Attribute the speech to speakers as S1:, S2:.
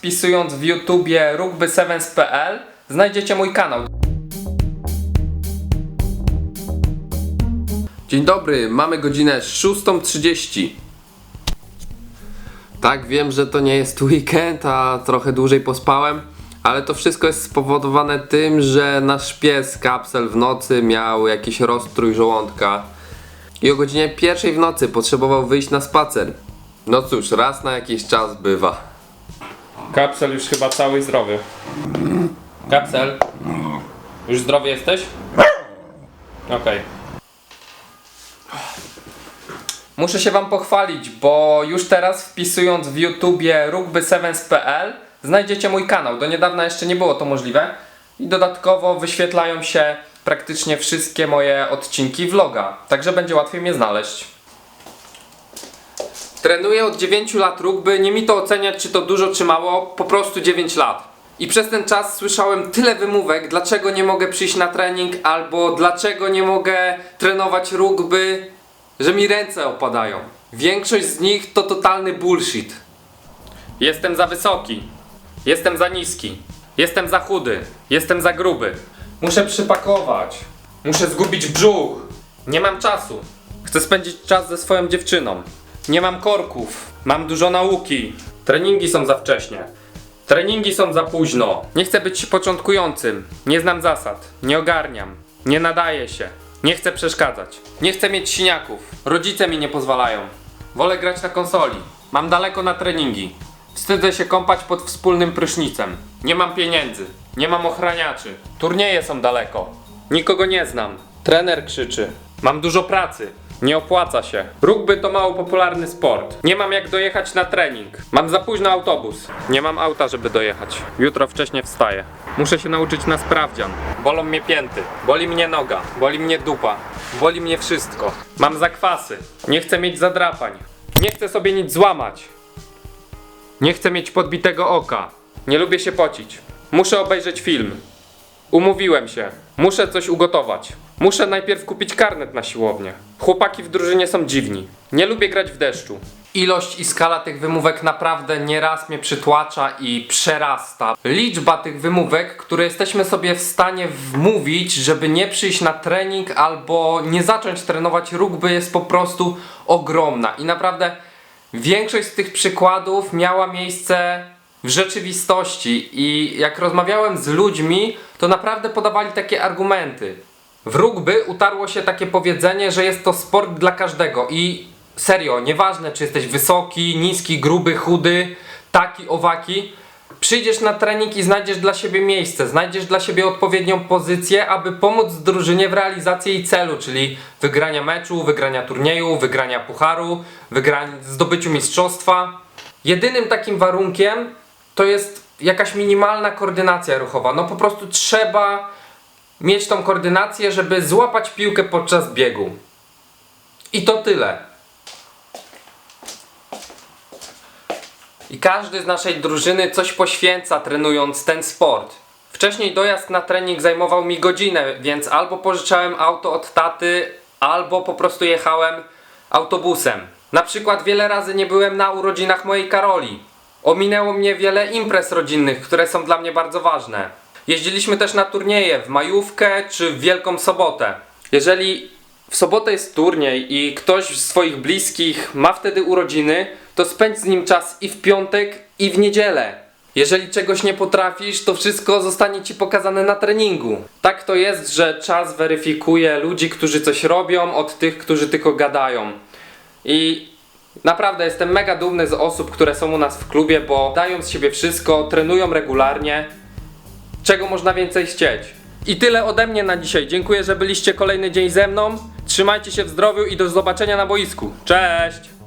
S1: wpisując w YouTubie rugby7.pl znajdziecie mój kanał.
S2: Dzień dobry, mamy godzinę 6.30. Tak, wiem, że to nie jest weekend, a trochę dłużej pospałem, ale to wszystko jest spowodowane tym, że nasz pies kapsel w nocy miał jakiś rozstrój żołądka i o godzinie pierwszej w nocy potrzebował wyjść na spacer. No cóż, raz na jakiś czas bywa.
S1: Kapsel już chyba cały zdrowy. Kapsel? Już zdrowy jesteś? Okej. Muszę się wam pochwalić, bo już teraz wpisując w YouTubie rugby7.pl znajdziecie mój kanał. Do niedawna jeszcze nie było to możliwe. I dodatkowo wyświetlają się praktycznie wszystkie moje odcinki vloga. Także będzie łatwiej mnie znaleźć. Trenuję od 9 lat rugby, nie mi to oceniać czy to dużo czy mało, po prostu 9 lat. I przez ten czas słyszałem tyle wymówek, dlaczego nie mogę przyjść na trening, albo dlaczego nie mogę trenować rugby, że mi ręce opadają. Większość z nich to totalny bullshit. Jestem za wysoki, jestem za niski, jestem za chudy, jestem za gruby. Muszę przypakować, muszę zgubić brzuch. Nie mam czasu. Chcę spędzić czas ze swoją dziewczyną. Nie mam korków, mam dużo nauki. Treningi są za wcześnie. Treningi są za późno. Nie chcę być początkującym. Nie znam zasad. Nie ogarniam. Nie nadaję się. Nie chcę przeszkadzać. Nie chcę mieć siniaków. Rodzice mi nie pozwalają. Wolę grać na konsoli. Mam daleko na treningi. Wstydzę się kąpać pod wspólnym prysznicem. Nie mam pieniędzy. Nie mam ochraniaczy. Turnieje są daleko. Nikogo nie znam. Trener krzyczy. Mam dużo pracy. Nie opłaca się. Rugby to mało popularny sport. Nie mam jak dojechać na trening. Mam za późno autobus. Nie mam auta, żeby dojechać. Jutro wcześnie wstaję. Muszę się nauczyć na sprawdzian. Bolą mnie pięty. Boli mnie noga. Boli mnie dupa. Boli mnie wszystko. Mam zakwasy. Nie chcę mieć zadrapań. Nie chcę sobie nic złamać. Nie chcę mieć podbitego oka. Nie lubię się pocić. Muszę obejrzeć film. Umówiłem się. Muszę coś ugotować. Muszę najpierw kupić karnet na siłownię. Chłopaki w drużynie są dziwni. Nie lubię grać w deszczu. Ilość i skala tych wymówek naprawdę nieraz mnie przytłacza i przerasta. Liczba tych wymówek, które jesteśmy sobie w stanie wmówić, żeby nie przyjść na trening albo nie zacząć trenować rugby jest po prostu ogromna. I naprawdę Większość z tych przykładów miała miejsce w rzeczywistości i jak rozmawiałem z ludźmi, to naprawdę podawali takie argumenty. W rugby utarło się takie powiedzenie, że jest to sport dla każdego i serio, nieważne czy jesteś wysoki, niski, gruby, chudy, taki, owaki, przyjdziesz na trening i znajdziesz dla siebie miejsce, znajdziesz dla siebie odpowiednią pozycję, aby pomóc drużynie w realizacji jej celu, czyli wygrania meczu, wygrania turnieju, wygrania pucharu, wygrania, zdobyciu mistrzostwa. Jedynym takim warunkiem to jest jakaś minimalna koordynacja ruchowa. No po prostu trzeba mieć tą koordynację, żeby złapać piłkę podczas biegu. I to tyle. I każdy z naszej drużyny coś poświęca trenując ten sport. Wcześniej dojazd na trening zajmował mi godzinę, więc albo pożyczałem auto od taty, albo po prostu jechałem autobusem. Na przykład wiele razy nie byłem na urodzinach mojej Karoli. Ominęło mnie wiele imprez rodzinnych, które są dla mnie bardzo ważne. Jeździliśmy też na turnieje w majówkę czy w Wielką Sobotę. Jeżeli w sobotę jest turniej i ktoś z swoich bliskich ma wtedy urodziny, to spędź z nim czas i w piątek, i w niedzielę. Jeżeli czegoś nie potrafisz, to wszystko zostanie ci pokazane na treningu. Tak to jest, że czas weryfikuje ludzi, którzy coś robią, od tych, którzy tylko gadają. I naprawdę jestem mega dumny z osób, które są u nas w klubie, bo dają z siebie wszystko, trenują regularnie. Czego można więcej chcieć? I tyle ode mnie na dzisiaj. Dziękuję, że byliście kolejny dzień ze mną. Trzymajcie się w zdrowiu i do zobaczenia na boisku. Cześć!